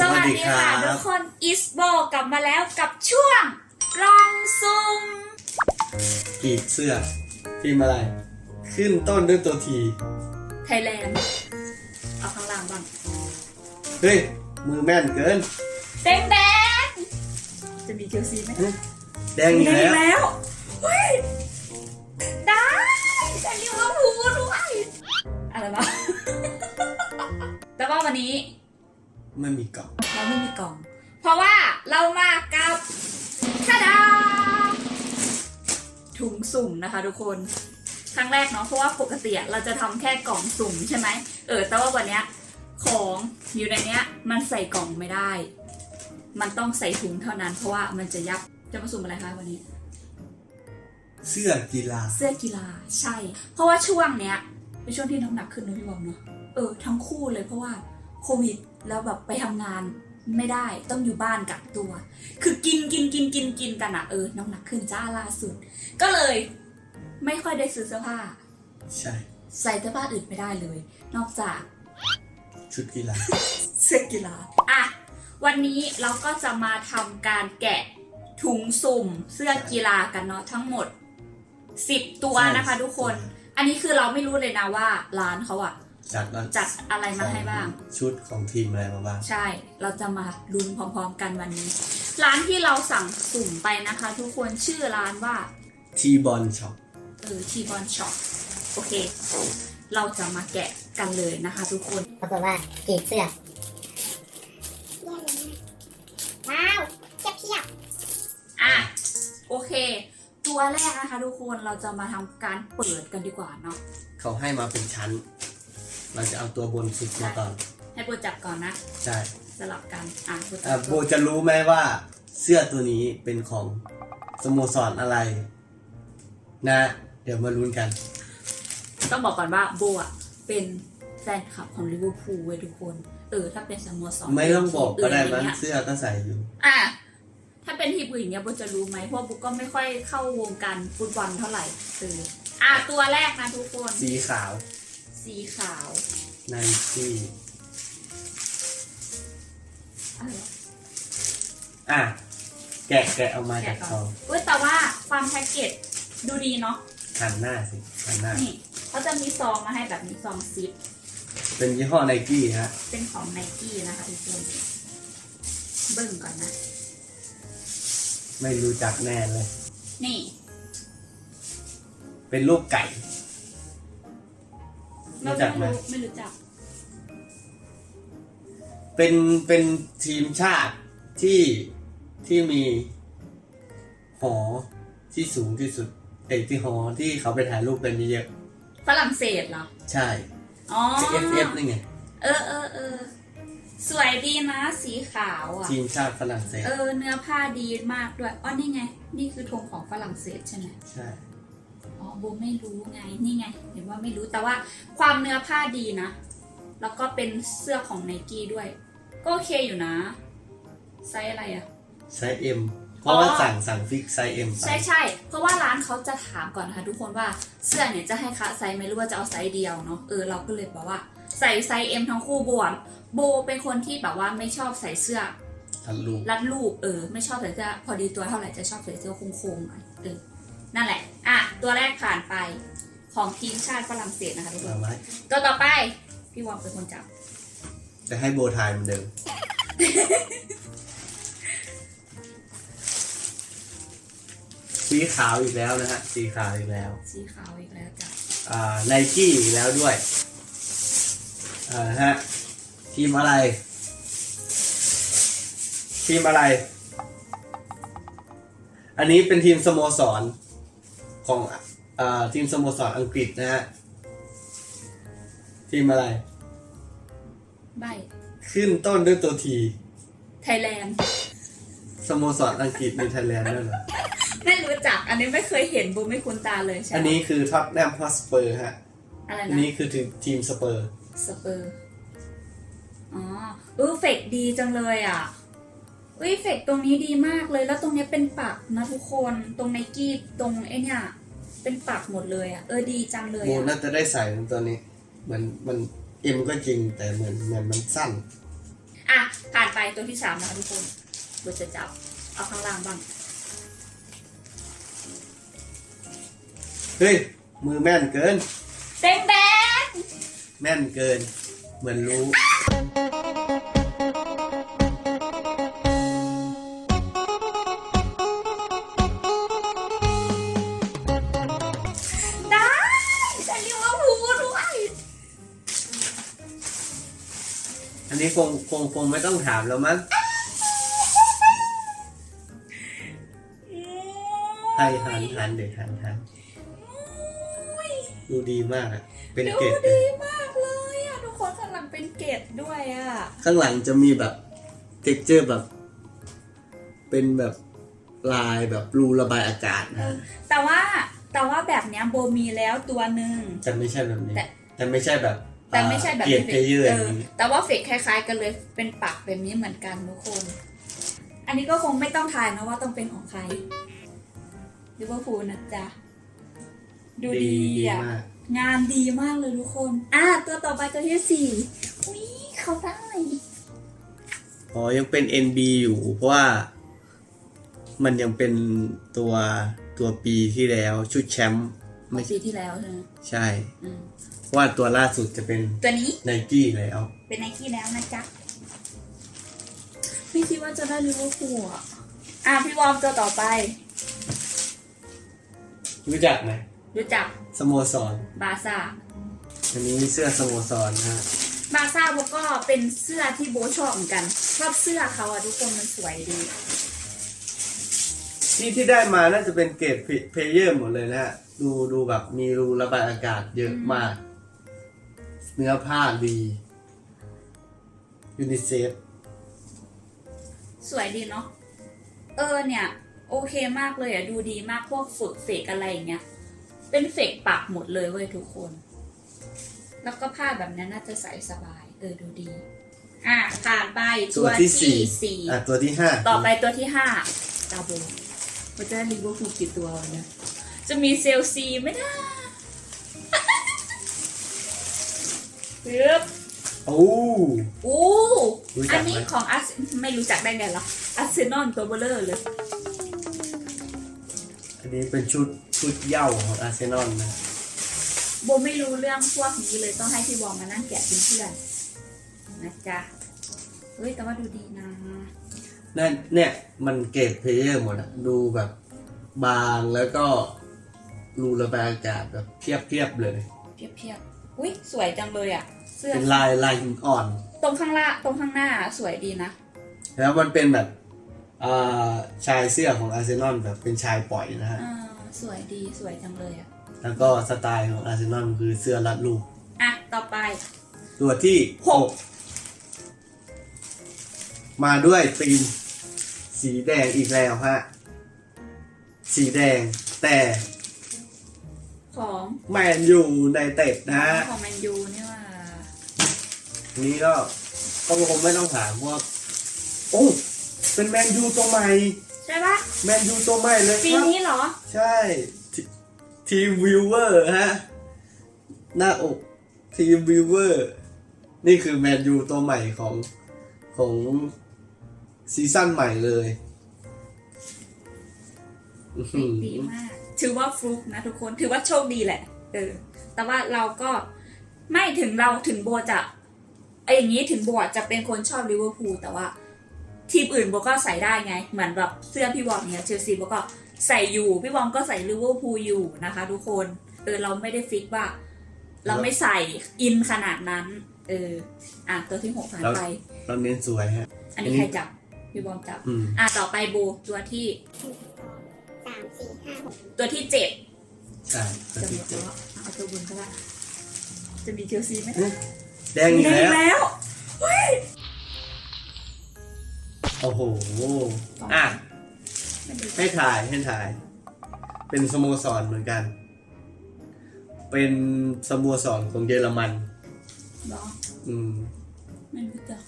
สวัสดีค่ะสวัสดีครับทุกคนอิสโบกลับมาแล้วกับช่วงกล่องซุ่มกรีดเสื้อพิมพ์อะไร ขึ้นต้นด้วยตัวทีไทยแลนด์เอาข้างล่างบ้าง เฮ้ย มือแม่นเกิน แดงแดงจะมีเชลซีไหมแดงอีกแดงแล้วแล้วเฮ้ยได้แต่ลิเวอร์พูลด้วยอะไรวะแต่ว่าวันนี้ ไม่มีกล่องเราไม่มีกล่อง เพราะว่าเรามากับทาดาถุงสุ่มนะคะทุกคนครั้งแรกเนาะเพราะว่าปกติอะเราจะทำแค่กล่องสุ่มใช่ไหมเออแต่ว่าวันเนี้ยของอยู่ในเนี้ย มันใส่กล่องไม่ได้ มันต้องใส่ถุงเท่านั้น เพราะว่ามันจะยับจะมาสุ่มอะไรคะวันนี้ เสื้อกีฬา เสื้อกีฬาใช่ เพราะว่าช่วงเนี้ยเป็นช่วงที่น้ำหนักขึ้นนะพี่บอมเนาะเออทั้งคู่เลยเพราะว่า โควิด แล้วแบบไปทำงานไม่ได้ต้องอยู่บ้านกักตัว คือกินกินกินกินกินกันอะเออน้ำหนักขึ้นจ้าล่าสุด ก็เลยไม่ค่อยได้ซื้อเสื้อผ้า ใช่ ใส่เสื้อผ้าอื่นไม่ได้เลย นอกจาก ชุดกีฬาเสื้อกีฬาอะวันนี้เราก็จะมาทำการแกะถุงสุ่มเสื้อกีฬากันเนาะทั้งหมด10ตัวนะคะ ทุกคน อันนี้คือเราไม่รู้เลยนะว่าร้านเขาอะ จัดแล้วจัดอะไรมาให้บ้าง ชุดของทีมอะไรมาบ้าง ใช่ เราจะมาลุ้นพร้อมๆกันวันนี้ ร้านที่เราสั่งสุ่มไปนะคะ ทุกคนชื่อร้านว่าทีบอลช็อปเออทีบอลช็อปโอเค เราจะมาแกะกันเลยนะคะ ทุกคนปรากฏว่ากรีดเสื้อว้าวเทียบเทียบอะโอเค ตัวแรกนะคะ ทุกคนเราจะมาทำการเปิดกันดีกว่าเนาะเขาให้มาเป็นชั้น เราจะเอาตัวบนสุดมาก่อนให้โบจับก่อนนะ ใช่สลับกันอะโบจัอะบโบจะรู้ไหมว่าเสื้อตัวนี้เป็นของสโมสรอะไร นะ เดี๋ยวมาลุ้นกัน ต้องบอกก่อนว่าโบอะเป็นแฟนคลับของลิเวอร์พูลเว้ยทุกคน เออ ถ้าเป็นสโมสรไม่ต้องบอกก็ได้ทีมั้งอื่นอย่างเงี้ยเสื้อก็ใส่อยู่ อะถ้าเป็นทีมอื่นอย่างเงี้ยโบจะรู้ไหมเพราะโบก็ไม่ค่อยเข้าวงการฟุตบอลเท่าไหร่เอออะตัวแรกนะทุกคน สีขาว สีขาว ไนกี้อะไรวะอะ แกะแกะเอามาจากแกะก่เขาอนเว้ยแต่ว่าความแพ็กเกจดูดีเนาะหันหน้าสิหันหน้า นี่เขาจะมีซองมาให้แบบมีซองซิป เป็นยี่ห้อไนกี้ฮะ เป็นของไนกี้นะคะทุกคนเบิ่งก่อนนะ ไม่รู้จักแน่เลย นี่ เป็นรูปไก่ รู้จักไหมไม่รู้จัก เป็นเป็นทีมชาติที่ที่มีหอที่สูงที่สุดเอกที่หอที่เขาไปถ่ายรูปกันเยอะฝรั่งเศสเหรอ ๆใช่ อ๋อ FF นี่ไงเออเออเออ สวยดีนะสีขาวอะ ทีมชาติฝรั่งเศสเออ เนื้อผ้าดีมากด้วย อ๋อ นี่ไง นี่คือธงของฝรั่งเศสใช่ไหมใช่ อ๋อโบไม่รู้ไง นี่ไงเห็น ว่าไม่รู้แต่ว่าความเนื้อผ้าดีนะ แล้วก็เป็นเสื้อของไนกี้ด้วย ก็โอเคอยู่นะ ไซส์อะไรอะไซส์เอ็มเพราะว่าสั่งสั่งฟิกไซส์เอ็มไปใช่ใช่เพราะว่าร้านเขาจะถามก่อนนะคะทุกคนว่าเสื้อเนี่ยจะให้คะไซส์ไหมหรือว่าจะเอาไซส์เดียวเนาะเออเราก็เลยบอกว่าใส่ไซส์เอ็มทั้งคู่บวมโบเป็นคนที่แบบว่าไม่ชอบใส่เสื้อทันรูปรัดรูปเออ ไม่ชอบใส่เสื้อพอดีตัวเท่าไหร่จะชอบใส่เสื้อโค้งๆหน่อยเออนั่นแหละ อะ ตัวแรกผ่านไป ของทีมชาติฝรั่งเศสนะคะทุกคมานไว้ตัวต่อไป พี่วอมเป็นคนจับ จะให้โบทายเหมือนเดิม สีขาวอีกแล้วนะฮะ สีขาวอีกแล้ว สีขาวอีกแล้วจ้ะอ่าไนกี้อีกแล้วด้วยอ่าฮะ ทีมอะไร ทีมอะไร อันนี้เป็นทีมสโมสรของอ่า ทีมสโมสรอังกฤษนะฮะ ทีมอะไร ใบขึ้นต้นด้วยตัวทีไทยแลนด์ สโมสรอังกฤษในไทยแลนด์ด้วยเหรอ ไม่รู้จัก อันนี้ไม่เคยเห็นโบไม่คุ้นตาเลยใช่ไหมอันนี้คือท็อตแนมฮอสเปอร์ฮะ อะไรอันนะนี้คือทีมสเปอร์ สเปอร์ อ๋อเออเฟกดีจังเลยอะอุ้ยเฟกตรงนี้ดีมากเลย แล้วตรงเนี้ยเป็นปักนะทุกคน ตรงไนกี้ตรงไอเนี่ย เป็นปักหมดเลยอะ เออดีจังเลยโมอะน่าจะได้ใส่ตัวนี้เหมือนมันเอ็มก็จริงแต่เหมือนเหมือนมันสั้น อะผ่านไปตัวที่สามนะคะทุกคนเราจะจับ เอาข้างล่างบ้าง เฮ้ย มือแม่นเกินแดงแดงแม่นเกิน เหมือนรู้ นนี้คงคงคงไม่ต้องถามแล้วมั้งให้หันหันเด็กหันหันดูดีมากอะเป็นดูเกตดีมากเลยอะทุกคนข้างหลังเป็นเกตด้วยอะ ข้างหลังจะมีแบบเท็กเจอร์แบบ เป็นแบบลายแบบรูระบายอากาศนะ แต่ว่าแต่ว่าแบบเนี้ยโบมีแล้วตัวหนึ่งแต่ไม่ใช่แบบนี้ แต่แต่ไม่ใช่แบบ แต่ไม่ใช่แบบเกียร์เพเยอร์เออย่างอนี้แต่ว่าเฟกคล้าย ๆ กันเลยเป็นปักแบบนี้เหมือนกันทุกคน อันนี้ก็คงไม่ต้องทายนะว่าต้องเป็นของใครลิเวอร์พูลนะจ๊ะดูดีอะมากงานดีมากเลยทุกคน อะตัวต่อไปตัวที่สี่อุ้ยเขาได้อ๋อยังเป็น NB อยู่ เพราะว่า มันยังเป็นตัวตัวปีที่แล้วชุดแชมป์ ไม่ไม่ปีที่แล้วใช่ไหมใช่อืมเพราะว่าตัวล่าสุดจะเป็นตัวนี้ไนกี้แล้วเป็นไนกี้แล้วนะจ๊ะไม่คิดว่าจะได้ลิเวอร์พูลอะอะพี่วอร์มตัวต่อไป รู้จักไหมรู้จักสโมสรบาซ่า อันนี้เสื้อสโมสรนะฮะบาซ่าโบก็เป็นเสื้อที่โบชอบเหมือนกัน ชอบเสื้อเขาอะทุกคนมันสวยดี ที่ที่ได้มาน่าจะเป็นเกรดเพลเยอร์หมดเลยนะฮะดูดูแบบมีรูระบายอากาศเยอะมาก เนื้อผ้าดียูนิเซฟสวยดีเนาะเออเนี่ย โอเคมากเลยอะดูดีมากพวกฝึกเฟกอะไรอย่างเงี้ย เป็นเฟกปักหมดเลยเว้ยทุกคน แล้วก็ผ้าแบบนั้นน่าจะใส่สบาย เออดูดี อะผ่านไปตัวที่สี่สี่อะตัวที่ห้าต่อไปตัวที่ห้าดาโบ มันจะได้ลิเวอร์พูลกี่ตัววะเนี่ยจะมีเซลซีไหมนะปึ๊บโอ้ อู้รู้จัอักนไหมนี้ของอาร์เซไม่รู้จักได้ไงเหรออาร์เซนอลตัวเบลเลอร์เลย อันนี้เป็นชุดชุดเหย้าของอาร์เซนอลนะโบไม่รู้เรื่องพวกนี้เลยต้องให้พี่วอมมานั่งแกะเป็นเพื่อนนะจ๊ะ เฮ้ยแต่ว่าดูดีนะ นั่นเนี่ยมันเกรดเพลเยอร์หมดอะดูแบบบางแล้วก็รูระบายอากาศแบบเทียบเทียบๆเลย เพียบๆ อุ้ยสวยจังเลยอะ เสื้อเป็นลายลายหินอ่อน ตรงข้างล่างตรงข้างหน้าสวยดีนะ แล้วมันเป็นแบบอ่าชายเสื้อของอาร์เซนอลแบบเป็นชายปล่อยนะฮะอ่าสวยดีสวยจังเลยอะ แล้วก็สไตล์ของอาร์เซนอลคือเสื้อรัดรูปอะ ต่อไป ตัวที่หก มาด้วยธีมสีแดงอีกแล้วฮะ สีแดงแต่ของแมนยูในเต็ดนะฮะ ของแมนยูนี่ว่าอันนี้ก็ก็คงไม่ต้องถามว่าโอ้เป็นแมนยูตัวใหม่ ใช่ปะแมนยูตัวใหม่เลยปีครับ นี้เหรอ ใช่ทีทีมวิวเวอร์ฮะ หน้าอกทีมวิวเวอร์ นี่คือแมนยูตัวใหม่ของของ ซีซั่นใหม่เลยอื้อหือดีมาก ถือว่าฟลุกนะทุกคน ถือว่าโชคดีแหละ เออ แต่ว่าเราก็ไม่ถึงเราถึงโบจะไอ้อย่างนี้ถึงโบจะเป็นคนชอบลิเวอร์พูลแต่ว่า ทีมอื่นโบก็ใส่ได้ไง เหมือนแบบเสื้อพี่วอมเนี่ยเชลซีโบก็ใส่อยู่ พี่วอมก็ใส่ลิเวอร์พูลอยู่นะคะ ทุกคน เออเราไม่ได้ฟิกว่า เราไม่ใส่อินขนาดนั้น เออ อะตัวที่หกผ่านไปเราเน้นสวยฮะ อันนี้ใครจับ พี่วอมจับ อืม อะต่อไปโบตัวที่สามสี่ห้าหกตัวที่เจ็ดใช่ตัวจะหมที่ดเจ็ดแล้วเอาตัวบนก็ได้จะมีเชลซีไหมแดงอีกได้แล้วแล้วโอ้โห อะ ไม่ดูให้ถ่ายให้ถ่าย เป็นสโมสรเหมือนกัน เป็นสโมสรของเยอรมันเหรออืม ไม่รู้จัก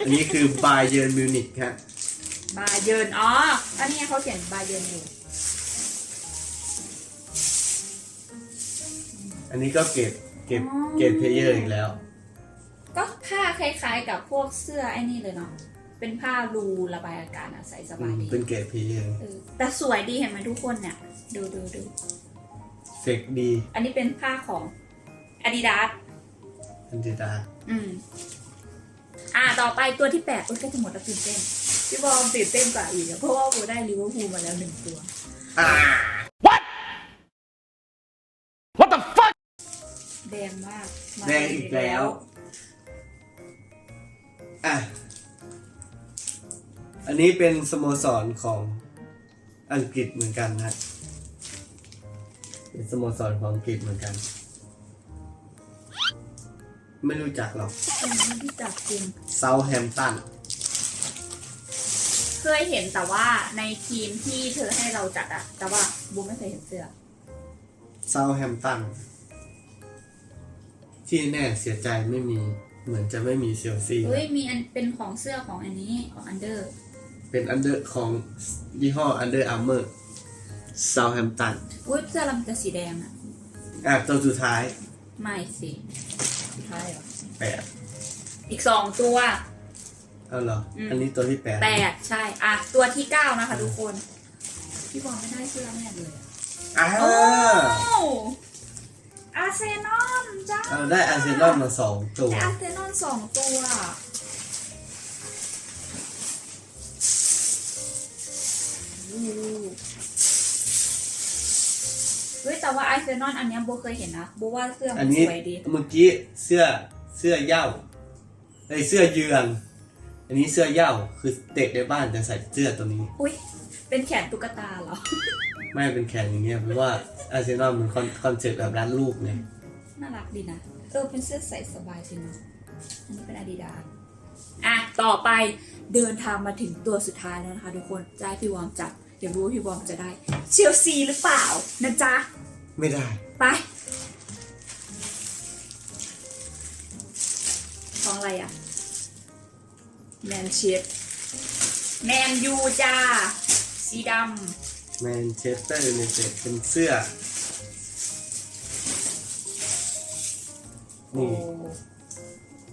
อันนี้คือบาเยิร์นมิวนิกฮะบาเยิร์นอ๋ออันนี้เขาเขียนบาเยิร์นอยู่อันนี้ก็เกรดเกรดเกรดเพลเยอร์อีกแล้ว ก็ผ้าคล้ายๆกับพวกเสื้อไอ้นี่เลยเนาะเป็นผ้ารูระบายอากาศอะใส่สอืบายมดีเป็นเกรดพีเองเออแต่สวยดีเห็นไหมทุกคนเนี่ยดูดูดูเฟกดี อันนี้เป็นผ้าของ Adidas อันดีดาอืมอ่า ต่อไปตัวที่แปดโอ้ยก็จะหมดแล้วตื่นเต้นพี่บอมตื่นเต้นกว่าอีกอะเพราะว่าโบได้ลิเวอร์พูลมาแล้วหนึ่งตัวอ่าแดงมากมาแดงอีกแล้ว อะ อันนี้เป็นสโมสรของอังกฤษเหมือนกันนะ เป็นสโมสรของอังกฤษเหมือนกัน ไม่รู้จักหรอกอันนี้ที่จับจริง เซาแฮมตันเคยเห็นแต่ว่าในทีมที่เธอให้เราจัดอะแต่ว่าโบไม่เคยเห็นเสื้อ เซาแฮมตันที่แน่เสียใจไม่มีเหมือนจะไม่มีเชลซีเฮ้ย มีอันเป็นของเสื้อของอันนี้ของอันเดอร์ เป็นอันเดอร์ของยี่ห้ออันเดอร์อาร์เมอร์เซาแฮมตันอุ้ยเสื้อลำจะสีแดงอะอะตัวสุดท้าย ไม่สิ ใช่เหรอแปดอีกสองตัว เอาเหรออืมอันนี้ตัวที่แปดแปดใช่ อะ ตัวที่เก้านะคะทุกคน พี่บอลไม่ได้เสื้อแน่เลยอะอ่าโอ้อาร์เซนอลจ้าเราได้อาร์เซนอลมาสองตัว ได้อาร์เซนอลสองตัวอู้ เฮ้ยแต่ว่าอาร์เซนอลอันเนี้ยโบเคยเห็นนะโบว่าเสื้ออัมันนนี้สวยดีเมื่อกี้เสื้อเสื้อเหย้าไอยเสื้อเยือนอันนี้เสื้อเหย้าคือเด็กในบ้านจะใส่เสื้อตัวนี้ อุ้ยเป็นแขนตุ๊กตาเหรอ ไม่เป็นแขนอย่างเงี้ยเพราะว่าอาร์เซนอลมันคอนคอนเซ็ปต์แบบร้านลูกไงน่ารักดีนะเออเป็นเสื้อใส่สบายจริงเนาะอันนี้เป็นอาดิดาสอะ ต่อไปเดินทางมาถึงตัวสุดท้ายแล้วนะคะทุกคนจะให้พี่วอมจับเดี๋ยวรู้ว่าพี่วอมจะได้ เชลซีหรือเปล่านะจ๊ะ ไม่ได้ ไปของอะไรอะ แมนเชสแมนยูจ้า สีดแมนเชสเตอร์ยูไนเต็ดเป็นเสื้อำนี่โอ้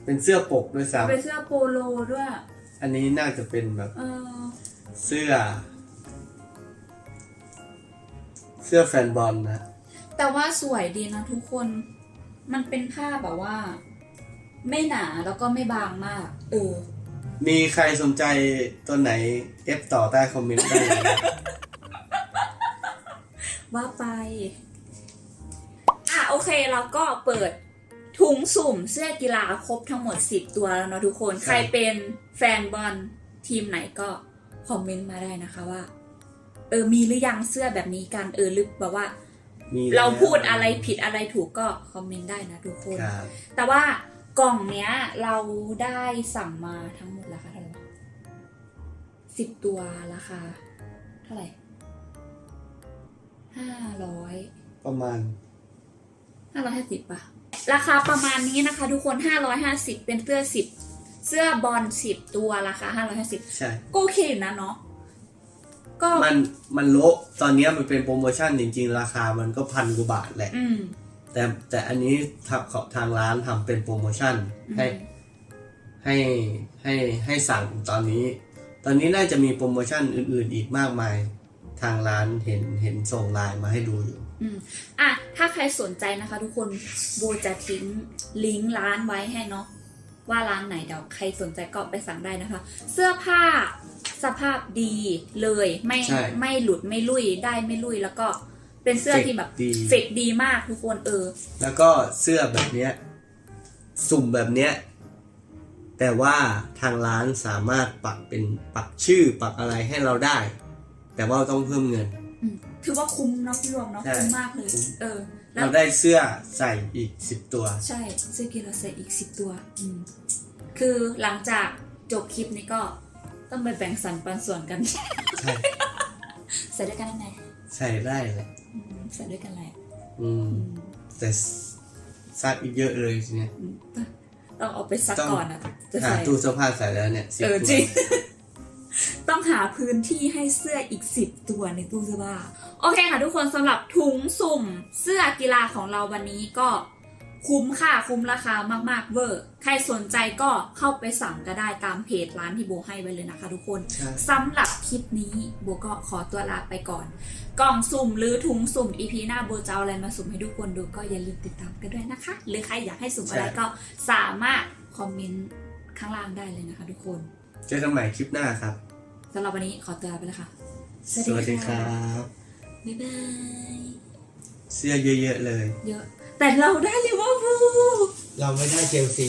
เป็นเสื้อปกด้วยซ้เป็นเสื้อโปโลด้วยำอันนี้น่าจะเป็นแบบ เออ เสื้อ สื้อแฟนบอลนะ แต่ว่าสวยดีนะทุกคน มันเป็นผ้าแบบว่า ไม่หนาแล้วก็ไม่บางมาก เออ มีใครสนใจตัวไหนเอฟต่อใต้คอมเมนต์ได้เลยนะว่าไป อะโอเคเราก็เปิดถุงสุ่มเสื้อกีฬาครบทั้งหมด 10 ตัวแล้วเนาะทุกคน ใครเป็นแฟนบอลทีมไหนก็คอมเมนต์มาได้นะคะว่า เออมีหรือยังเสื้อแบบนี้กันเออหรือแบบว่า มีแล้วเราพูดอะไรผิดอะไรถูกก็คอมเมนต์ได้นะทุกคน ครับแต่ว่ากล่องเนี้ยเราได้สั่งมาทั้งหมดราคาเท่าไหร่สิบตัวราคา เท่าไหร่ห้าร้อย ประมาณ ห้าร้อยห้าสิบป่ะ ราคาประมาณนี้นะคะทุกคนห้าร้อยห้าสิบเป็นเสื้อสิบเสื้อบอลสิบตัวราคาห้าร้อยห้าสิบใช่ ก็โอเคอยู่นะเนาะ ก็ มันมันโละตอนเนี้ยมันเป็นโปรโมชั่นจริง ๆ ราคามันก็พันกว่าบาทแหละ อืม แต่แต่อันนี้ทางของทางร้านทำเป็นโปรโมชั่น อืม ให้ให้ให้ให้สั่งตอนนี้ ตอนนี้น่าจะมีโปรโมชั่นอื่นๆ อีกมากมาย ทางร้านเห็นเห็นส่งไลน์มาให้ดูอยู่อืมอะ ถ้าใครสนใจนะคะทุกคนโบจะทิ้งลิงก์ร้านไว้ให้เนาะ ว่าร้านไหนเดี๋ยวใครสนใจก็ไปสั่งได้นะคะ เสื้อผ้าสภาพดีเลยไม่ใช่ไม่หลุดไม่ลุยได้ไม่ลุยแล้วก็เป็นเสื้อที่แบบดี เฟกดีมากทุกคนเออ แล้วก็เสื้อแบบเนี้ยสุ่มแบบเนี้ยแต่ว่าทางร้านสามารถปักเป็นปักชื่อปักอะไรให้เราได้ แต่ว่าต้องเพิ่มเงิน อืมถือว่าคุ้มเนาะพี่รวมเนาะใช่คุ้มมากเลย คุ้ม เออแล้ว เราได้เสื้อใส่อีกสิบตัว ใช่เสื้อกีฬาใส่อีกสิบตัวอืมคือหลังจากจบคลิปนี้ก็ต้องไปแบ่งสรรปันส่วนกัน ใช่ใส่ด้วยกันได้ไหมใส่ได้แหละอืมใส่ด้วยกันแหละอืมอืมแต่ซักอีกเยอะเลยทีเนี้ยอืมต้องเอาไปซักต้อง ก่อนอะ จะหาใส่ ตู้เสื้อผ้าใส่แล้วเนี่ยสิบเออตัวจริง ต้องหาพื้นที่ให้เสื้ออีกสิบตัวในตู้เสื้อผ้า โอเคค่ะทุกคนสำหรับถุงสุ่มเสื้อกีฬาของเราวันนี้ก็คุ้มค่าคุ้มราคามากๆเวอร์ ใครสนใจก็เข้าไปสั่งก็ได้ตามเพจร้านที่โบให้ไว้เลยนะคะทุกคนใช่สำหรับคลิปนี้โบก็ขอตัวลาไปก่อน กล่องสุ่มหรือถุงสุ่ม EP หน้าโบจะเอาอะไรมาสุ่มให้ทุกคนดูก็อย่าลืมติดตามกันด้วยนะคะ หรือใครอยากให้สุ่มอะไรก็สามารถคอมเมนต์ข้างล่างได้เลยนะคะ ทุกคนเจอกันใหม่คลิปหน้าครับสำหรับวันนี้ขอตัวลาไปแล้วค่ะ สวัสดีครับ บ๊ายบาย เสื้อเยอะๆเลย เยอะ แต่เราได้ลิเวอร์พูล เราไม่ได้เชลซี